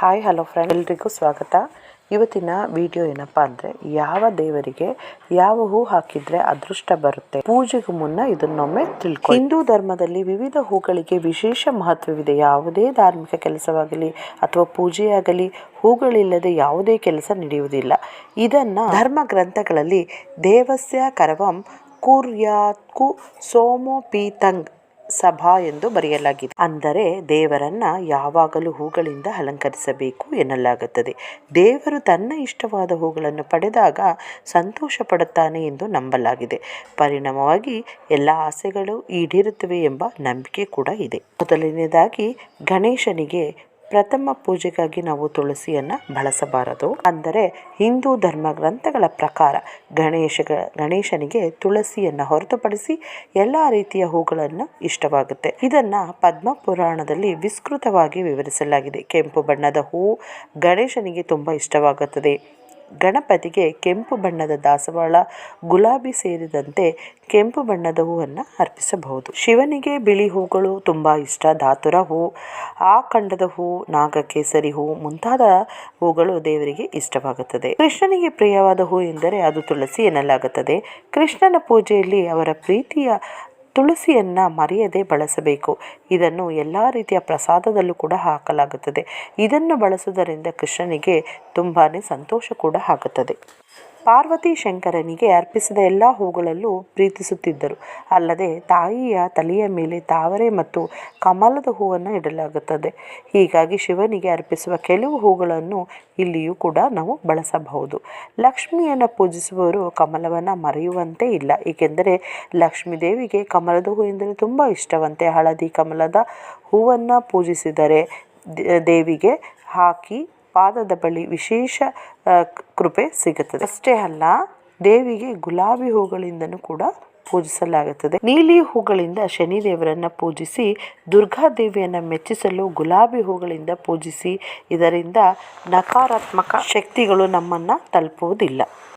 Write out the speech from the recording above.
Hi hello friend ಎಲ್ರಿಗೂ ಸ್ವಾಗತ. ಇವತ್ತಿನ ವಿಡಿಯೋ ಏನಪ್ಪ ಅಂದರೆ ಯಾವ ದೇವರಿಗೆ ಯಾವ ಹೂ ಹಾಕಿದ್ರೆ ಅದೃಷ್ಟ ಬರುತ್ತೆ? ಪೂಜೆಗೂ ಮುನ್ನ ಇದನ್ನೊಮ್ಮೆ ತಿಳ್ಕೊ ಹಿಂದೂ ಧರ್ಮದಲ್ಲಿ ವಿವಿಧ ಹೂಗಳಿಗೆ ವಿಶೇಷ ಮಹತ್ವವಿದೆ. ಯಾವುದೇ ಧಾರ್ಮಿಕ ಕೆಲಸವಾಗಲಿ ಅಥವಾ ಪೂಜೆಯಾಗಲಿ ಹೂಗಳಿಲ್ಲದೆ ಯಾವುದೇ ಕೆಲಸ ನಡೆಯುವುದಿಲ್ಲ. ಇದನ್ನ ಧರ್ಮ ಗ್ರಂಥಗಳಲ್ಲಿ ದೇವಸ್ಯ ಕರವಂ ಕುರ್ಯಾತ್ಕು ಸೋಮೋಪೀತಂಗ್ ಸಭಾ ಎಂದು ಬರೆಯಲಾಗಿದೆ. ಅಂದರೆ ದೇವರನ್ನ ಯಾವಾಗಲೂ ಹೂಗಳಿಂದ ಅಲಂಕರಿಸಬೇಕು ಎನ್ನಲಾಗುತ್ತದೆ. ದೇವರು ತನ್ನ ಇಷ್ಟವಾದ ಹೂಗಳನ್ನು ಪಡೆದಾಗ ಸಂತೋಷ ಪಡುತ್ತಾನೆ ಎಂದು ನಂಬಲಾಗಿದೆ. ಪರಿಣಾಮವಾಗಿ ಎಲ್ಲ ಆಸೆಗಳು ಈಡೇರುತ್ತವೆ ಎಂಬ ನಂಬಿಕೆ ಕೂಡ ಇದೆ. ಮೊದಲನೇದಾಗಿ ಗಣೇಶನಿಗೆ ಪ್ರಥಮ ಪೂಜೆಗಾಗಿ ನಾವು ತುಳಸಿಯನ್ನು ಬಳಸಬಾರದು. ಅಂದರೆ ಹಿಂದೂ ಧರ್ಮ ಗ್ರಂಥಗಳ ಪ್ರಕಾರ ಗಣೇಶ, ಗಣೇಶನಿಗೆ ತುಳಸಿಯನ್ನು ಹೊರತುಪಡಿಸಿ ಎಲ್ಲ ರೀತಿಯ ಹೂಗಳನ್ನು ಇಷ್ಟವಾಗುತ್ತೆ. ಇದನ್ನು ಪದ್ಮ ಪುರಾಣದಲ್ಲಿ ವಿಸ್ತೃತವಾಗಿ ವಿವರಿಸಲಾಗಿದೆ. ಕೆಂಪು ಬಣ್ಣದ ಹೂ ಗಣೇಶನಿಗೆ ತುಂಬ ಇಷ್ಟವಾಗುತ್ತದೆ. ಗಣಪತಿಗೆ ಕೆಂಪು ಬಣ್ಣದ ದಾಸವಾಳ, ಗುಲಾಬಿ ಸೇರಿದಂತೆ ಕೆಂಪು ಬಣ್ಣದ ಹೂವನ್ನು ಅರ್ಪಿಸಬಹುದು. ಶಿವನಿಗೆ ಬಿಳಿ ಹೂಗಳು ತುಂಬ ಇಷ್ಟ. ಧಾತುರ ಹೂ ಆಖಂಡದ ಹೂ, ನಾಗಕೇಸರಿ ಹೂ ಮುಂತಾದ ಹೂಗಳು ದೇವರಿಗೆ ಇಷ್ಟವಾಗುತ್ತದೆ. ಕೃಷ್ಣನಿಗೆ ಪ್ರಿಯವಾದ ಹೂ ಎಂದರೆ ಅದು ತುಳಸಿ ಎನ್ನಲಾಗುತ್ತದೆ. ಕೃಷ್ಣನ ಪೂಜೆಯಲ್ಲಿ ಅವರ ಪ್ರೀತಿಯ ತುಳಸಿಯನ್ನು ಮರೆಯದೆ ಬಳಸಬೇಕು. ಇದನ್ನು ಎಲ್ಲ ರೀತಿಯ ಪ್ರಸಾದದಲ್ಲೂ ಕೂಡ ಹಾಕಲಾಗುತ್ತದೆ. ಇದನ್ನು ಬಳಸುವುದರಿಂದ ಕೃಷ್ಣನಿಗೆ ತುಂಬಾ ಸಂತೋಷ ಕೂಡ ಆಗುತ್ತದೆ. ಪಾರ್ವತಿ ಶಂಕರನಿಗೆ ಅರ್ಪಿಸಿದ ಎಲ್ಲ ಹೂಗಳಲ್ಲೂ ಪ್ರೀತಿಸುತ್ತಿದ್ದರು. ಅಲ್ಲದೆ ತಾಯಿಯ ತಲೆಯ ಮೇಲೆ ತಾವರೆ ಮತ್ತು ಕಮಲದ ಹೂವನ್ನು ಇಡಲಾಗುತ್ತದೆ. ಹೀಗಾಗಿ ಶಿವನಿಗೆ ಅರ್ಪಿಸುವ ಕೆಲವು ಹೂಗಳನ್ನು ಇಲ್ಲಿಯೂ ಕೂಡ ನಾವು ಬಳಸಬಹುದು. ಲಕ್ಷ್ಮಿಯನ್ನು ಪೂಜಿಸುವವರು ಕಮಲವನ್ನು ಮರೆಯುವಂತೆ ಇಲ್ಲ. ಏಕೆಂದರೆ ಲಕ್ಷ್ಮೀ ದೇವಿಗೆ ಕಮಲದ ಹೂ ತುಂಬ ಇಷ್ಟವಂತೆ. ಹಳದಿ ಕಮಲದ ಹೂವನ್ನು ಪೂಜಿಸಿದರೆ ದೇವಿಗೆ ಹಾಕಿ ಪಾದದ ಬಳಿ ವಿಶೇಷ ಕೃಪೆ ಸಿಗುತ್ತದೆ. ಅಷ್ಟೇ ಅಲ್ಲ, ದೇವಿಗೆ ಗುಲಾಬಿ ಹೂಗಳಿಂದನೂ ಕೂಡ ಪೂಜಿಸಲಾಗುತ್ತದೆ. ನೀಲಿ ಹೂಗಳಿಂದ ಶನಿ ದೇವರನ್ನ ಪೂಜಿಸಿ ದುರ್ಗಾದೇವಿಯನ್ನ ಮೆಚ್ಚಿಸಲು ಗುಲಾಬಿ ಹೂಗಳಿಂದ ಪೂಜಿಸಿ, ಇದರಿಂದ ನಕಾರಾತ್ಮಕ ಶಕ್ತಿಗಳು ನಮ್ಮನ್ನ ತಲುಪುವುದಿಲ್ಲ.